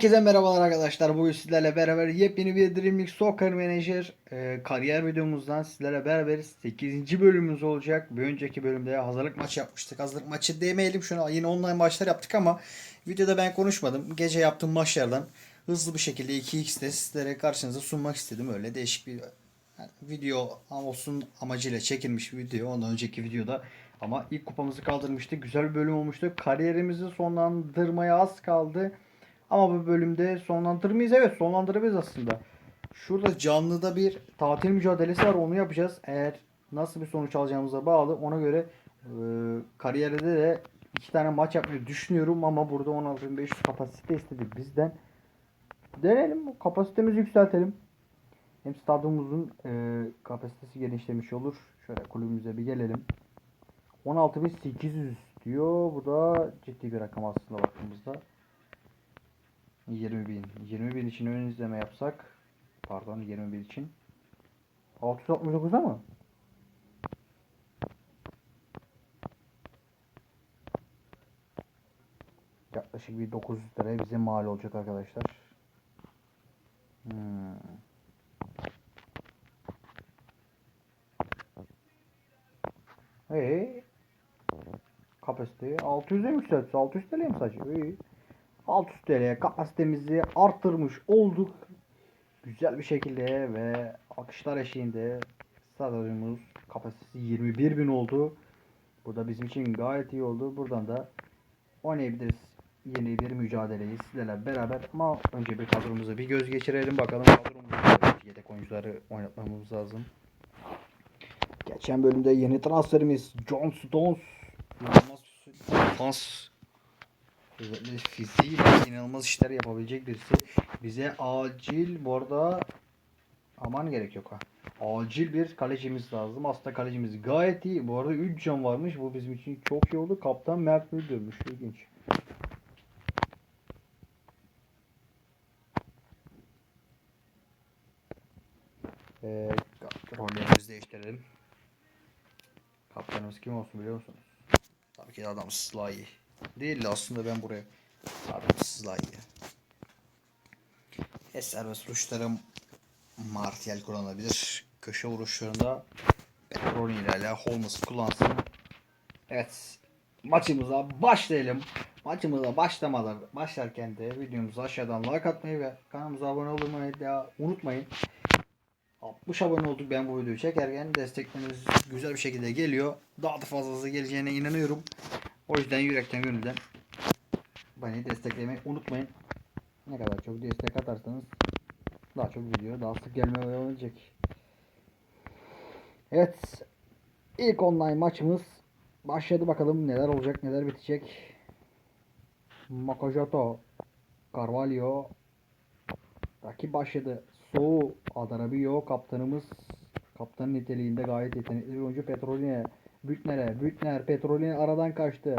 Herkese merhabalar arkadaşlar. Bugün sizlerle beraber yepyeni bir Dream League Soccer Manager e, kariyer videomuzdan sizlerle beraberiz. 8. bölümümüz olacak. Bir önceki bölümde hazırlık maçı yapmıştık. Hazırlık maçı demeyelim şuna. Yine online maçlar yaptık ama videoda ben konuşmadım. Gece yaptığım maçlardan hızlı bir şekilde 2x'de sizlere karşınıza sunmak istedim. Öyle değişik bir yani video olsun amacıyla çekilmiş bir video. Ondan önceki videoda ama ilk kupamızı kaldırmıştık. Güzel bir bölüm olmuştu. Kariyerimizi sonlandırmaya az kaldı. Ama bu bölümde sonlandırmayız. Evet sonlandırabiliriz aslında. Şurada canlıda bir tatil mücadelesi var. Onu yapacağız. Eğer nasıl bir sonuç alacağımıza bağlı. Ona göre e, kariyerde de iki tane maç yapmayı düşünüyorum. Ama burada 16.500 kapasite istedi bizden. Deneyelim. Kapasitemizi yükseltelim. Hem stadyumumuzun e, kapasitesi genişlemiş olur. Şöyle kulübümüze bir gelelim. 16.800 diyor. Bu da ciddi bir rakam aslında baktığımızda. 20 bin. 20 bin için ön izleme yapsak. Pardon 20 bin için. 669 mı? Yaklaşık bir 900 liraya bize mal olacak arkadaşlar. Hmm. Ee, kapasiteyi 600'e mi yükseltti? 600 TL mi sadece? İyi. 600 TL'ye kapasitemizi arttırmış olduk. Güzel bir şekilde ve akışlar eşiğinde stadyumumuz kapasitesi 21.000 oldu. Bu da bizim için gayet iyi oldu. Buradan da oynayabiliriz. Yeni bir mücadeleyi sizlerle beraber ama önce bir kadromuza bir göz geçirelim bakalım kadromuzda yedek oyuncuları oynatmamız lazım. Geçen bölümde yeni transferimiz John Stones defans özellikle fiziğiyle inanılmaz işler yapabilecek birisi. Bize acil bu arada aman gerek yok ha. Acil bir kalecimiz lazım. Aslında kalecimiz gayet iyi. Bu arada 3 can varmış. Bu bizim için çok iyi oldu. Kaptan Mert Müldürmüş. İlginç. Ee, rollerimizi değiştirelim. Kaptanımız kim olsun biliyor musunuz? Tabii ki adam Sly. Değil de aslında ben buraya adam Sly. E serbest vuruşlarım Martial kullanabilir. Köşe vuruşlarında Petroni ile Holmes kullansın. Evet. Maçımıza başlayalım. Maçımıza başlamadan başlarken de videomuzu aşağıdan like atmayı ve kanalımıza abone olmayı da unutmayın. 60 abone olduk ben bu videoyu çekerken destekleriniz güzel bir şekilde geliyor. Daha da fazlası geleceğine inanıyorum. O yüzden yürekten gönülden beni desteklemeyi unutmayın. Ne kadar çok destek atarsanız daha çok video daha sık gelmeye edecek. Evet. ilk online maçımız başladı bakalım neler olacak neler bitecek. Makajoto Carvalho Rakip başladı. Soğu Adarabio kaptanımız kaptan niteliğinde gayet yetenekli bir oyuncu Petroline Bütner'e Bütner Petroline aradan kaçtı.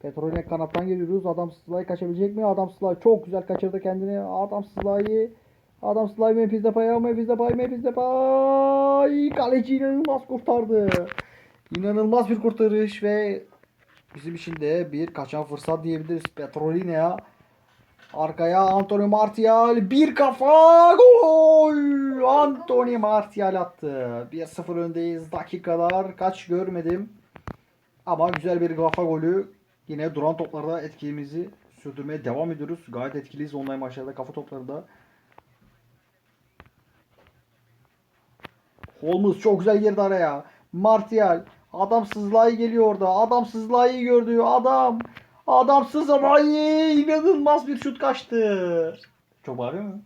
Petroline kanattan geliyoruz. Adam Sılay kaçabilecek mi? Adam Sılay çok güzel kaçırdı kendini. Adam Sılay'ı Adam Sılay Memphis Depay Memphis Depay Memphis Depay kaleci inanılmaz kurtardı. İnanılmaz bir kurtarış ve bizim için de bir kaçan fırsat diyebiliriz Petroline'ye. Arkaya Antonio Martial bir kafa gol. Antonio Martial attı. 1-0 öndeyiz. Dakikalar kaç görmedim. Ama güzel bir kafa golü. Yine duran toplarda etkimizi sürdürmeye devam ediyoruz. Gayet etkiliyiz online maçlarda kafa toplarında. Holmes çok güzel girdi araya. Martial adam sızlayı geliyor orada. Adam sızlayı gördü. Adam Adam sızlayı inanılmaz bir şut kaçtı. Çok bağırıyor mu?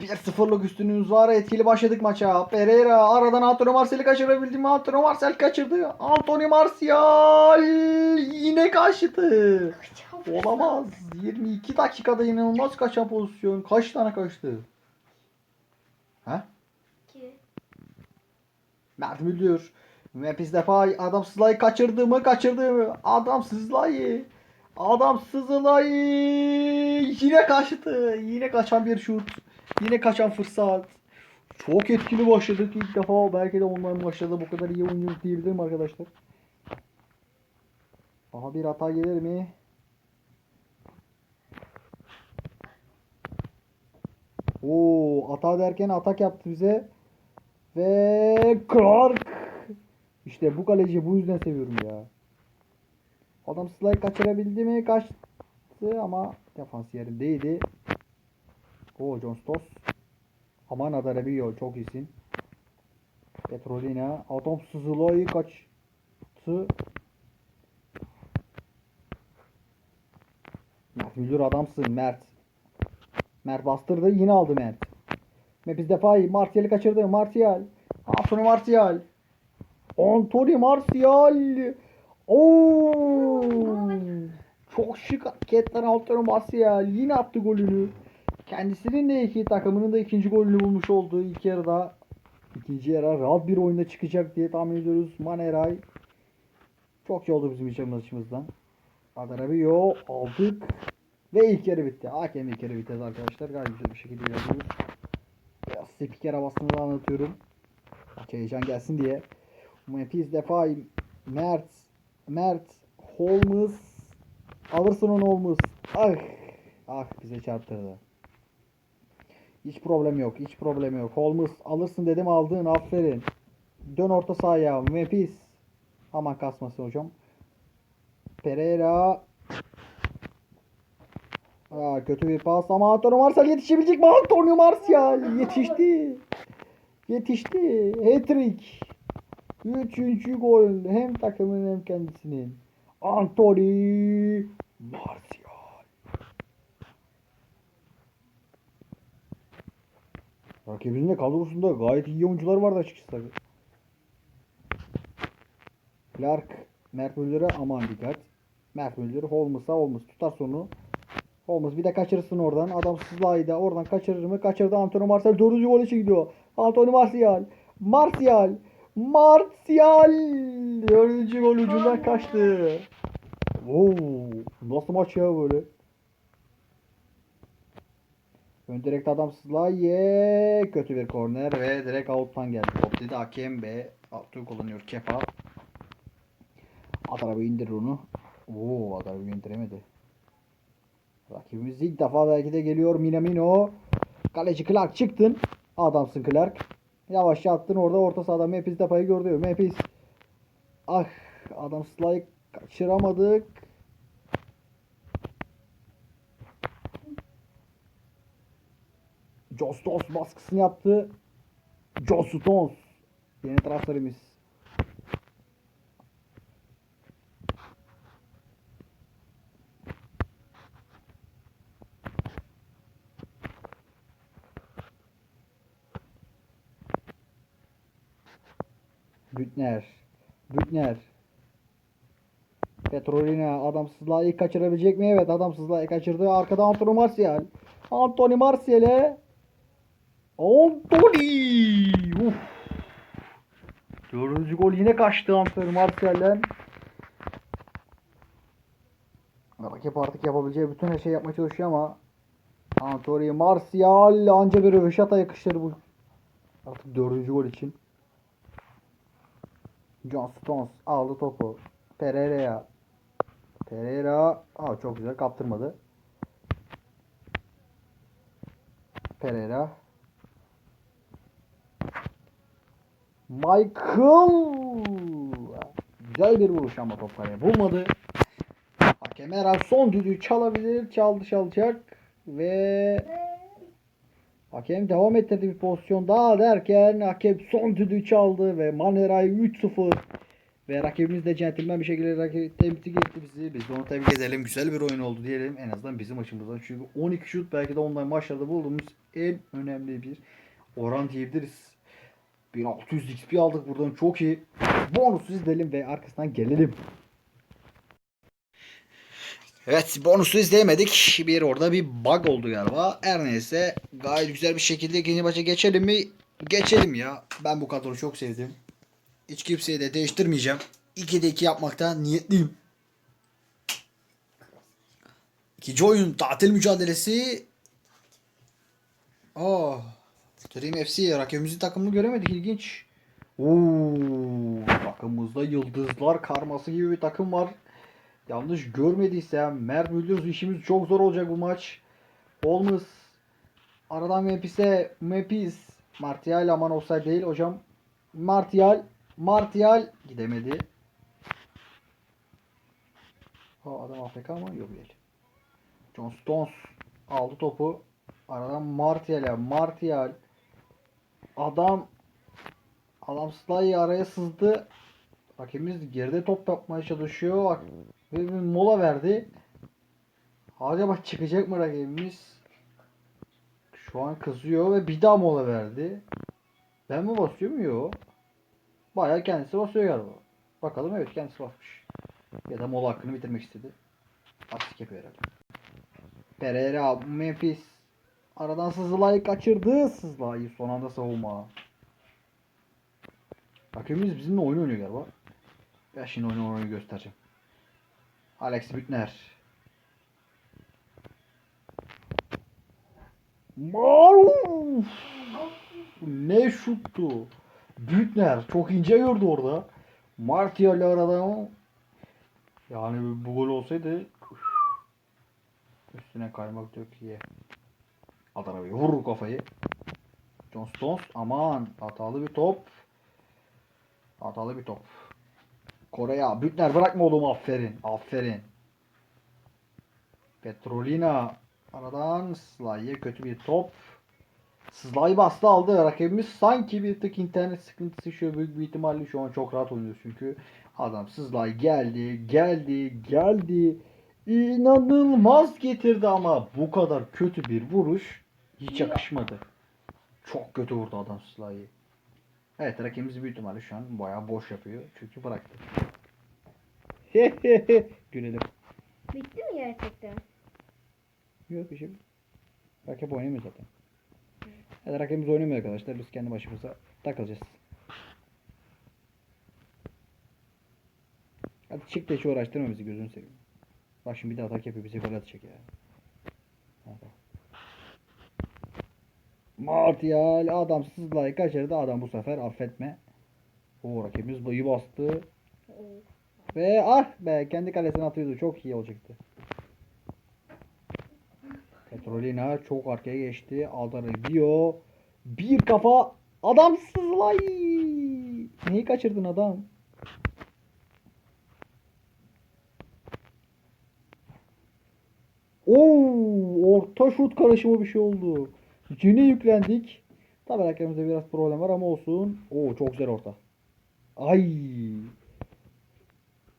1-0'lık üstünlüğümüz var. Etkili başladık maça. Pereira aradan Antonio Martial'i kaçırabildi mi? Antonio Martial kaçırdı. Antonio Martial yine kaçtı. Olamaz. 22 dakikada inanılmaz kaçan pozisyon. Kaç tane kaçtı? Ha? Mert Müldür. Memphis Depay adam Sıla'yı kaçırdı mı? Kaçırdı mı? Adam Sızlay'ı. Adam Sızlay'ı. Yine kaçtı. Yine kaçan bir şut. Yine kaçan fırsat. Çok etkili başladık ilk defa. Belki de onların başladı bu kadar iyi oynuyoruz diyebilirim arkadaşlar. Daha bir hata gelir mi? Oo, hata derken atak yaptı bize. Ve Clark. İşte bu kaleci bu yüzden seviyorum ya. Adam slide kaçırabildi mi? Kaçtı ama defans yerindeydi. Oo John Stoss. Aman Adarabio çok iyisin. Petrolina. Adam Sızılay'ı kaçtı. Mert Müldür adamsın Mert. Mert bastırdı yine aldı Mert. Mepis defa iyi. Martial'i kaçırdı. Martial. Anthony Martial. Anthony Martial. Oo! Çok şık hareketler Anthony Martial. Yine attı golünü. Kendisinin de iki takımının da ikinci golünü bulmuş olduğu ilk yarıda ikinci yarı rahat bir oyunda çıkacak diye tahmin ediyoruz. Maneray çok iyi oldu bizim için maçımızdan. Adarabio aldık. Ve ilk yarı bitti. Hakem ilk yarı bitti arkadaşlar. Gayet güzel bir şekilde ilerliyoruz. Biraz spiker havasını da anlatıyorum. Maç heyecan gelsin diye. Memphis Depay, Mert, Mert, Holmes, alırsın onu Holmes. Ah, ah bize çarptırdı. Hiç problem yok, hiç problem yok. Holmes alırsın dedim aldın, aferin. Dön orta sahaya, Memphis. Aman kasmasın hocam. Pereira. Aa, kötü bir pas ama Antonio Martial yetişebilecek mi? Antonio Martial yetişti. Yetişti. Hat-trick. Üçüncü gol hem takımın hem kendisinin. Anthony Martial. Rakibinin de kadrosunda gayet iyi oyuncular vardı açıkçası. Clark, Mert Müller'e aman dikkat. Mert Müller Holmes'a Holmes tutar sonu. Holmes bir de kaçırırsın oradan. Adam sızlaydı. Oradan kaçırır mı? Kaçırdı. Antonio Martial dördüncü gol için gidiyor. Antonio Martial. Martial. Martial. Dördüncü gol ucundan kaçtı. Oo, nasıl maç ya böyle? Ön direkt adam Slaye. Kötü bir korner ve direkt out'tan geldi. Top dedi hakem B. Altı kullanıyor Kepa. Adarabı indir onu. Oo Adarabı indiremedi. Rakibimiz ilk defa belki de geliyor Minamino. Kaleci Clark çıktın. Adamsın Clark. Yavaşça attın orada orta sahada Memphis Depay'ı gördü. Memphis. Ah adam Slay'ı kaçıramadık. Joe baskısını yaptı. Joe Stones. Yeni transferimiz. Bütner. Bütner. Petrolina adamsızlığı kaçırabilecek mi? Evet adamsızlığı kaçırdı. Arkada Antonio Martial. Antonio Martial'e Anthony. Uf. Dördüncü gol yine kaçtı Antonio Martial'den. Rakip artık yapabileceği bütün her şeyi yapmaya çalışıyor ama Antonio Martial anca bir röveşata yakışır bu. Artık dördüncü gol için. John Stones aldı topu. Pereira'ya. Pereira. Aa, çok güzel kaptırmadı. Pereira. Michael. Güzel bir vuruş ama top kaleye bulmadı. Hakem son düdüğü çalabilir. Çaldı çalacak. Ve Hakem devam ettirdi bir pozisyon daha derken hakem son düdüğü çaldı ve Maneray 3-0 ve rakibimiz de centilmen bir şekilde rakip tebrik etti bizi. Biz de onu tebrik edelim. Güzel bir oyun oldu diyelim. En azından bizim açımızdan. Çünkü 12 şut belki de online maçlarda bulduğumuz en önemli bir oran diyebiliriz. 1600 XP aldık buradan çok iyi. Bonusu izleyelim ve arkasından gelelim. Evet bonusu izleyemedik. Bir orada bir bug oldu galiba. Her neyse gayet güzel bir şekilde ikinci maça geçelim mi? Geçelim ya. Ben bu kadroyu çok sevdim. Hiç kimseyi de değiştirmeyeceğim. 2'de 2 yapmakta niyetliyim. İkinci oyun tatil mücadelesi. Aa, Dream FC rakibimizin takımını göremedik ilginç. Oo, takımımızda yıldızlar karması gibi bir takım var. Yanlış görmediysem Mert Müldürüz işimiz çok zor olacak bu maç. Olmaz. Aradan Memphis'e Memphis. Martial aman offside değil hocam. Martial. Martial gidemedi. Ha, adam AFK mı? Yok değil. John Stones aldı topu. Aradan Martial'e. Martial. Adam Adam Slay'ı araya sızdı. Rakibimiz geride top yapmaya çalışıyor. Ve bir mola verdi. Acaba çıkacak mı rakibimiz? Şu an kızıyor ve bir daha mola verdi. Ben mi basıyorum? Yok. Bayağı kendisi basıyor galiba. Bakalım evet kendisi basmış. Ya da mola hakkını bitirmek istedi. Asik yapıyor herhalde. Pereira, Memphis. Aradan Sızılay'ı kaçırdı. Sızılay'ı son anda savunma. Rakibimiz bizimle oyun oynuyor galiba. Ben şimdi oyunu oyunu göstereceğim. Alex Bütner. Maruf! Ne şuttu. Bütner çok ince gördü orada. Martial arada yani bu gol olsaydı üstüne kaymak çok iyi. Adana bir vurur kafayı. John Stones aman hatalı bir top. Hatalı bir top. Kore'ye Bütner bırakma oğlum aferin. Aferin. Petrolina aradan Slay'e kötü bir top. Sılay bastı aldı. Rakibimiz sanki bir tık internet sıkıntısı şu büyük bir ihtimalle şu an çok rahat oynuyor çünkü adam Sızlay geldi, geldi, geldi. İnanılmaz getirdi ama bu kadar kötü bir vuruş hiç yakışmadı. Çok kötü vurdu adam Sızlay'ı. Evet rakibimiz büyük ihtimalle şu an bayağı boş yapıyor. Çünkü bıraktı. Gülelim. Bitti mi gerçekten? Yok bir şey. Rakip oynamıyor zaten. Evet rakibimiz oynamıyor arkadaşlar. Biz kendi başımıza takılacağız. Hadi çık da hiç uğraştırma bizi gözünü seveyim. Bak şimdi bir daha atak yapıyor bizi gol atacak ya. Ha, bak. Martial adam sızlayı kaçırdı. Adam bu sefer affetme. O rakibimiz bayı bastı. Ve ah be kendi kalesine atıyordu. Çok iyi olacaktı. Petrolina çok arkaya geçti. Aldarı diyor. Bir kafa adam sızlay. Neyi kaçırdın adam? Oo, orta şut karışımı bir şey oldu. Yine yüklendik. Tabii rakibimizde biraz problem var ama olsun. Oo çok güzel orta. Ay.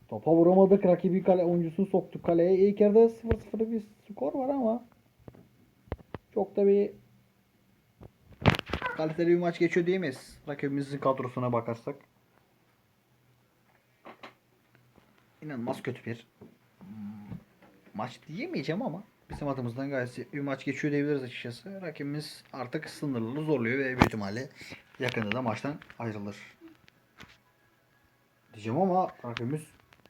Topa vuramadık. Rakibi kale oyuncusunu soktuk kaleye. İlk yarıda 0-0 bir skor var ama çok da bir kaliteli bir maç geçiyor diyemeyiz. Rakibimizin kadrosuna bakarsak. İnanılmaz kötü bir maç diyemeyeceğim ama bizim adımızdan gayet bir maç geçiyor diyebiliriz açıkçası. Rakibimiz artık sınırları zorluyor ve büyük ihtimalle yakında da maçtan ayrılır. Diyeceğim ama rakibimiz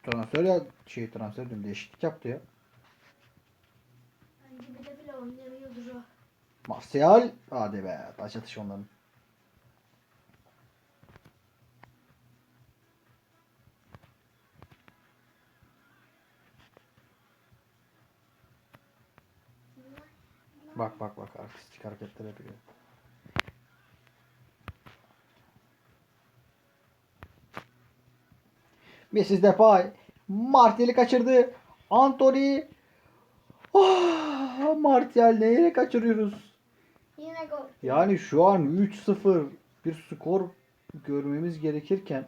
transfer ya şey transfer diyorum değişiklik yaptı ya. Martial hadi be taç atışı onların. Bak bak bak artistik hareketler yapıyor. Mrs. Depay Martial'i kaçırdı. Anthony Oh, Martial neye kaçırıyoruz? Yine gol. Yani şu an 3-0 bir skor görmemiz gerekirken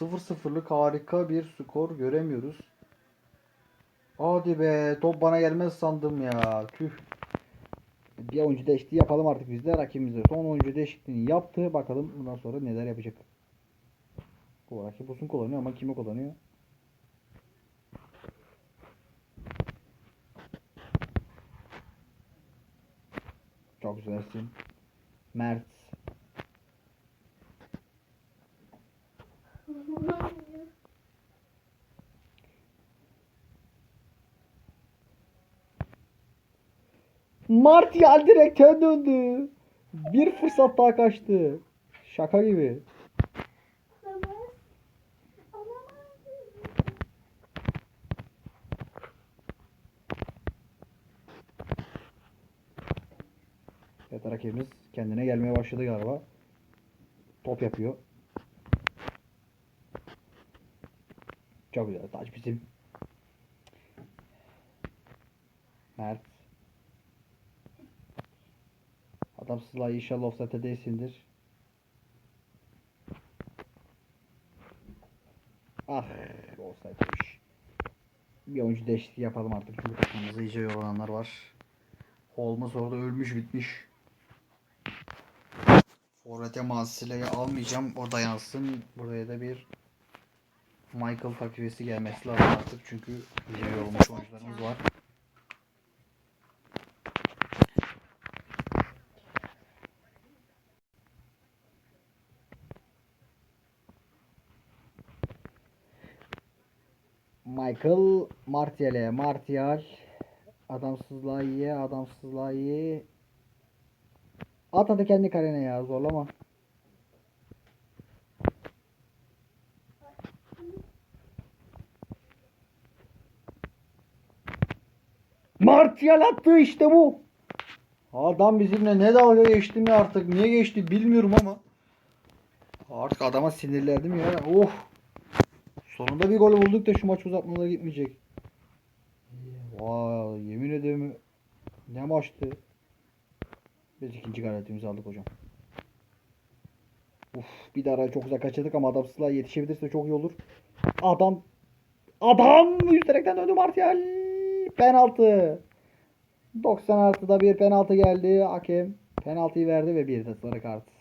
0-0'lık harika bir skor göremiyoruz. Hadi be top bana gelmez sandım ya. Tüh. Bir oyuncu değişikliği yapalım artık biz de rakibimize. Son oyuncu değişikliğini yaptı. Bakalım bundan sonra neler yapacak. Bu rakip uzun kullanıyor ama kimi kullanıyor? Çok güzelsin. Mert. Martial direkten döndü. Bir fırsat daha kaçtı. Şaka gibi. Evet rakibimiz kendine gelmeye başladı galiba. Top yapıyor. Çok güzel taç bizim. Mert Adam Sıla inşallah offside'e değilsindir. Ah offside'miş. Bir oyuncu değişikliği yapalım artık çünkü takımımızda iyice yorulanlar var. Holmes orada ölmüş bitmiş. Forvet'e Marsilya'yı almayacağım. O dayansın. Buraya da bir Michael takviyesi gelmesi lazım artık. Çünkü iyice yorulmuş oyuncularımız var. Michael Martial'e Martial adamsızlığa iyi adamsızlığa iyi At kendi kalene ya zorlama. Martial attı işte bu. Adam bizimle ne dalga geçti mi artık niye geçti bilmiyorum ama. Artık adama sinirlendim ya. Oh. Sonunda bir gol bulduk da şu maç uzatmalara gitmeyecek. Vay yemin ederim ne maçtı. Biz ikinci galibiyetimizi aldık hocam. Uf bir daha çok uzak kaçırdık ama adam Sıla yetişebilirse çok iyi olur. Adam adam yüzderekten döndü Martial. Penaltı. 96'da bir penaltı geldi. Hakem penaltıyı verdi ve bir de sarı kart.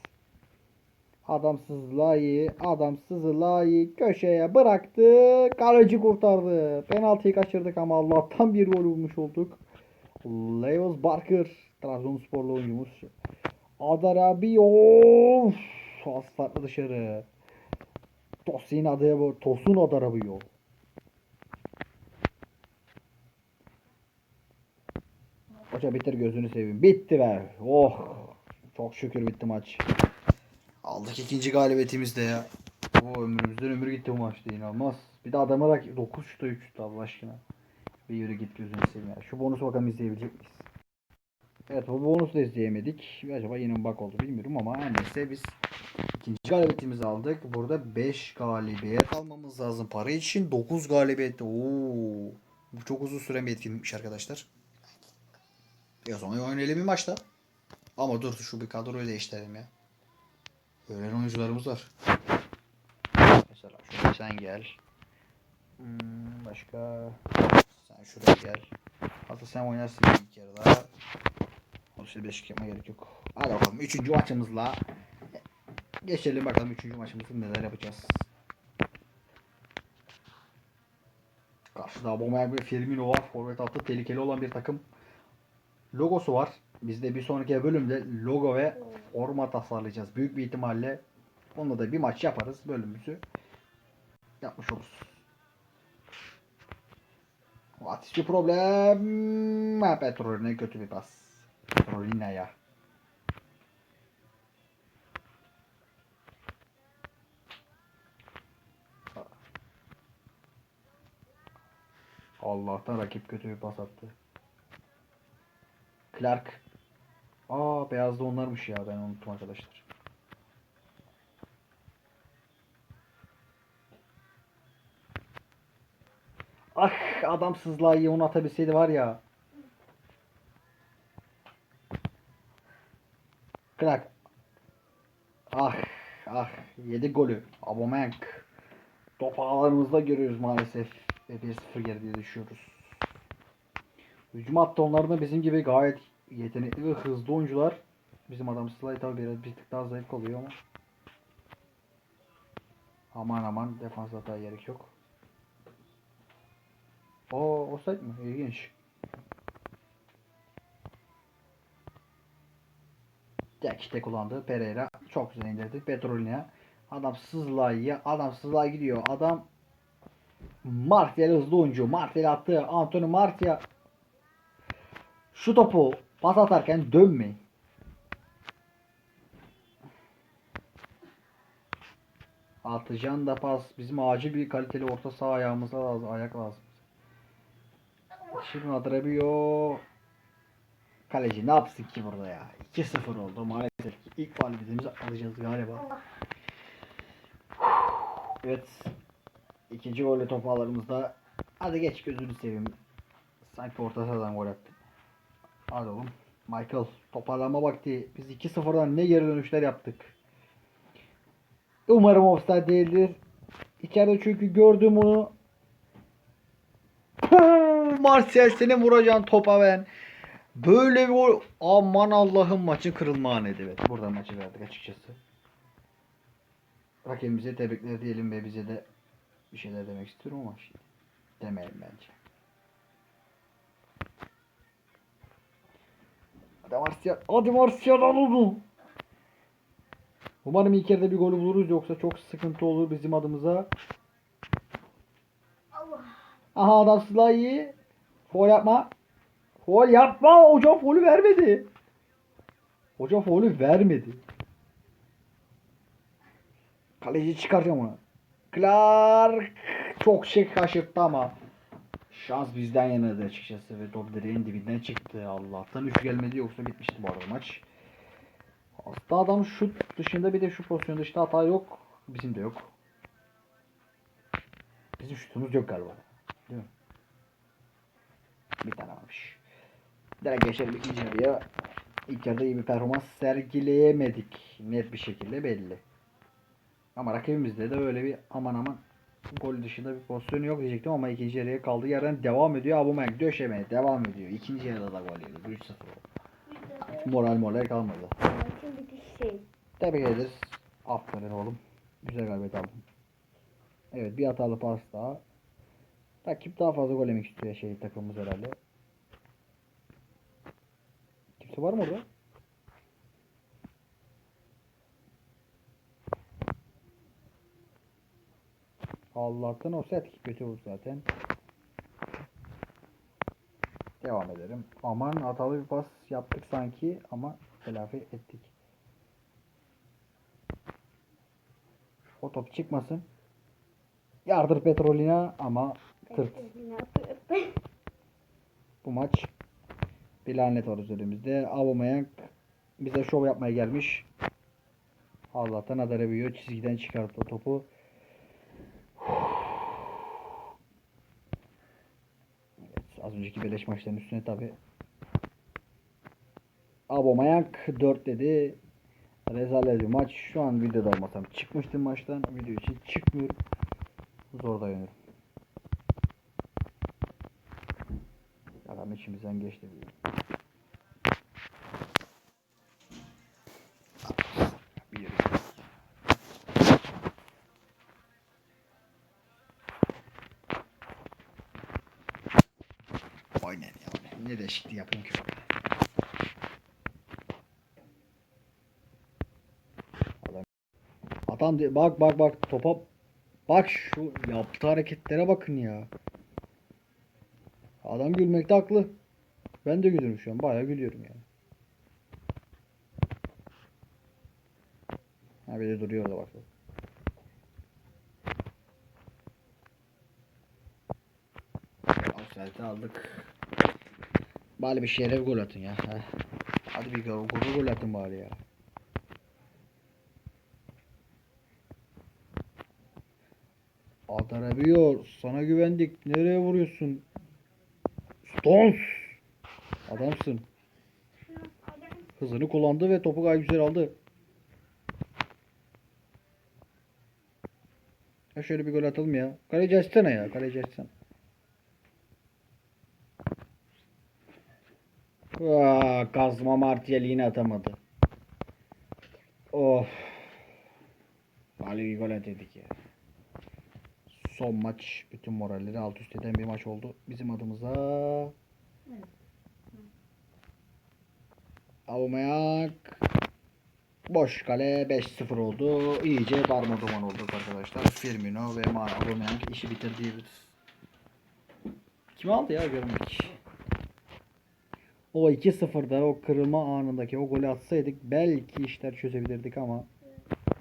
Adamsız Layi, adamsız Layi köşeye bıraktı. Kaleci kurtardı. Penaltıyı kaçırdık ama Allah'tan bir gol bulmuş olduk. Leos Barker, Trabzonsporlu oyuncumuz. Adarabio. Asfaltla dışarı. Tosin adı Tosun Adarabio. Hoca bitir gözünü seveyim. Bitti be. Oh. Çok şükür bitti maç. Aldık ikinci galibiyetimiz de ya. O ömrümüzden ömür gitti bu maçta inanılmaz. Bir de adama da 9 şuta 3 şuta Allah aşkına. Bir yürü git gözünü seveyim ya. Şu bonusu bakalım izleyebilecek miyiz? Evet bu bonusu da izleyemedik. Acaba yine bak oldu bilmiyorum ama neyse biz ikinci galibiyetimizi aldık. Burada 5 galibiyet almamız lazım. Para için 9 galibiyet. Oo. Bu çok uzun süren bir etkinlikmiş arkadaşlar. Ya sonra oynayalım bir maçta. Ama dur şu bir kadroyu değiştirelim ya. Öğren oyuncularımız var. Mesela şuraya sen gel. Hmm, başka sen şuraya gel. Hatta sen oynarsın bir kere daha. Onu şimdi beşik yapma gerek yok. Hadi bakalım. Üçüncü maçımızla geçelim bakalım üçüncü maçımızda neler yapacağız. Karşıda Aubameyang ve Firmino var. Forvet hattı tehlikeli olan bir takım. Logosu var. Biz de bir sonraki bölümde logo ve forma tasarlayacağız. Büyük bir ihtimalle onunla da bir maç yaparız. Bölümümüzü yapmış oluruz. What is the problem? Ha, Petrolina kötü bir pas. Petrolina ya. Allah'tan rakip kötü bir pas attı. Clark. Aa beyaz da onlarmış ya ben unuttum arkadaşlar. Ah adamsızlığa iyi onu atabilseydi var ya. Clark. Ah ah yedi golü. Aubameyang. Top ağlarımızda görüyoruz maalesef. Ve 1-0 geride düşüyoruz. Hücum hattı onlar da bizim gibi gayet yetenekli ve hızlı oyuncular. Bizim adam Slay tabi biraz bir tık daha zayıf oluyor ama. Aman aman defans hata gerek yok. O offside mi? İlginç. Tek işte kullandı. Pereira çok güzel indirdi. Petrolina. Adam sızlayı. Adam sızlay gidiyor. Adam Martial hızlı oyuncu. Martial attı. Antonio Martial şu topu pas atarken dönmeyin. Atacan da pas. Bizim acil bir kaliteli orta saha ayağımıza lazım. Ayak lazım. Şimdi Adrabio. Kaleci ne yapsın ki burada ya? 2-0 oldu maalesef. İlk galibiyetimizi alacağız galiba. Evet. İkinci golle topu alırımızda. Hadi geç gözünü seveyim. Sanki orta sahadan gol attı. Hadi oğlum. Michael toparlanma vakti. Biz 2-0'dan ne geri dönüşler yaptık. Umarım offside değildir. İçeride çünkü gördüm onu. Martial senin vuracağın topa ben. Böyle bir. Aman Allah'ım maçın kırılma anıydı. Evet burada maçı verdik açıkçası. Rakibimize tebrikler diyelim ve bize de bir şeyler demek istiyorum ama şimdi demeyelim bence. Hadi Martial. Hadi Martial al onu. Umarım ilk yarıda bir golü buluruz yoksa çok sıkıntı olur bizim adımıza. Allah. Aha adam silah iyi. Foul yapma. Foul yapma. Hoca foul'ü vermedi. Hoca foul'ü vermedi. Kaleci çıkaracağım onu. Clark çok şey kaşırttı ama şans bizden yanadı açıkçası ve top direğin dibinden çıktı. Allah'tan 3 gelmedi yoksa bitmişti bu arada maç. Aslında adam şut dışında bir de şu pozisyon dışında hata yok. Bizim de yok. Bizim şutumuz yok galiba. Değil mi? Bir tane varmış. Direkt geçelim ikinci yarıya. İlk yarıda iyi bir performans sergileyemedik. Net bir şekilde belli. Ama rakibimizde de öyle bir aman aman gol dışında bir pozisyonu yok diyecektim ama ikinci yarıya kaldığı yerden devam ediyor. Aubameyang döşemeye devam ediyor. İkinci yarıda da gol yedi. 3-0 oldu. Bir de Moral moral kalmadı. Şey. Tebrik ederiz. Aferin oğlum. Güzel galibiyet aldın. Evet bir hatalı pas daha. Rakip daha fazla gol yemek istiyor şey takımımız herhalde. Kimse var mı orada? Allah'tan o set kötü vurdu zaten. Devam edelim. Aman hatalı bir pas yaptık sanki ama telafi ettik. O top çıkmasın. Yardır Petrolina ama tırt. Bu maç bir lanet var üzerimizde. Aubameyang bize şov yapmaya gelmiş. Allah'tan Adarebiyo çizgiden çıkarttı o topu. Evet, az önceki beleş maçların üstüne tabi. Aubameyang 4 dedi. Rezalet bir maç. Şu an videoda olmasam çıkmıştım maçtan. Video için çıkmıyorum. Zor dayanıyorum. Adam içimizden geçti. Bir Aynen ya. Ne değişikliği yapayım ki. Adam, adam de- bak bak bak topa bak şu yaptığı hareketlere bakın ya. Adam gülmekte haklı. Ben de gülüyorum şu an. Bayağı gülüyorum yani. Ha bir de duruyor da bak. Offside'ı aldık. Bari bir şeref gol atın ya. ha. Hadi bir gol, gol atın bari ya. Atarabiliyor. Sana güvendik. Nereye vuruyorsun? Stones. Adamsın. Hızını kullandı ve topu gayet güzel aldı. Ya şöyle bir gol atalım ya. Kaleci açsana ya. Kaleci açsana. Aa, kazma Martial yine atamadı. Of. Ali bir gol atıyorduk ya. Son maç bütün moralleri alt üst eden bir maç oldu. Bizim adımıza Aubameyang boş kale 5-0 oldu. İyice darmadağın olduk arkadaşlar. Firmino ve Ma- Aubameyang işi bitirdi. Kim aldı ya görmedik. O 2-0'da o kırılma anındaki o golü atsaydık belki işler çözebilirdik ama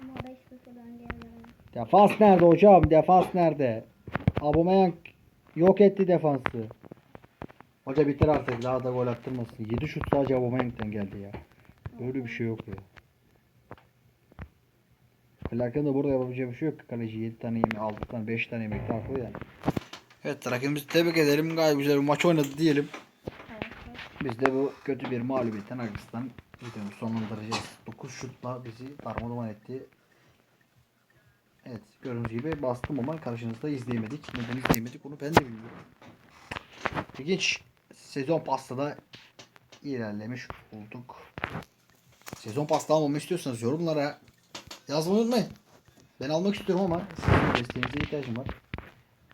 Ama 5-0'dan geri Defans nerede hocam? Defans nerede? Aubameyang yok etti defansı. Hoca bitir artık daha da gol attırmasın. 7 şut sadece Aubameyang'den geldi ya. Böyle bir şey yok ya. Clark'ın da burada yapabileceği bir şey yok. Kaleci 7 tane yemeği, 6 tane, 5 tane yemek haklı yani. Evet rakibimizi tebrik edelim. Gayet güzel bir maç oynadı diyelim. Biz de bu kötü bir mağlubiyetten arkasından videomuzu sonlandıracağız. 9 şutla bizi darmadağın etti. Evet gördüğünüz gibi bastım ama karşınızda izleyemedik. Neden izleyemedik onu ben de bilmiyorum. İlginç. Sezon pastada ilerlemiş olduk. Sezon pasta almamı istiyorsanız yorumlara yazmayı unutmayın. Ben almak istiyorum ama sizin desteğinize ihtiyacım var.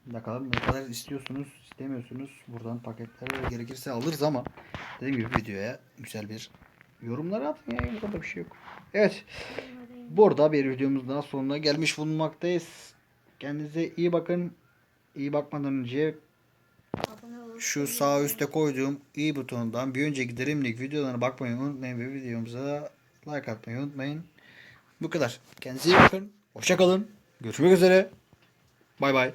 Bakalım ne kadar istiyorsunuz, istemiyorsunuz. Buradan paketler gerekirse alırız ama dediğim gibi videoya güzel bir yorumlar atın ya. Bu kadar bir şey yok. Evet. Burada bir videomuz daha sonuna gelmiş bulunmaktayız. Kendinize iyi bakın. İyi bakmadan önce şu sağ üstte koyduğum i butonundan bir önceki Dreamlik videolarına bakmayı unutmayın ve videomuza like atmayı unutmayın. Bu kadar. Kendinize iyi bakın. Hoşça kalın. Görüşmek üzere. Bay bay.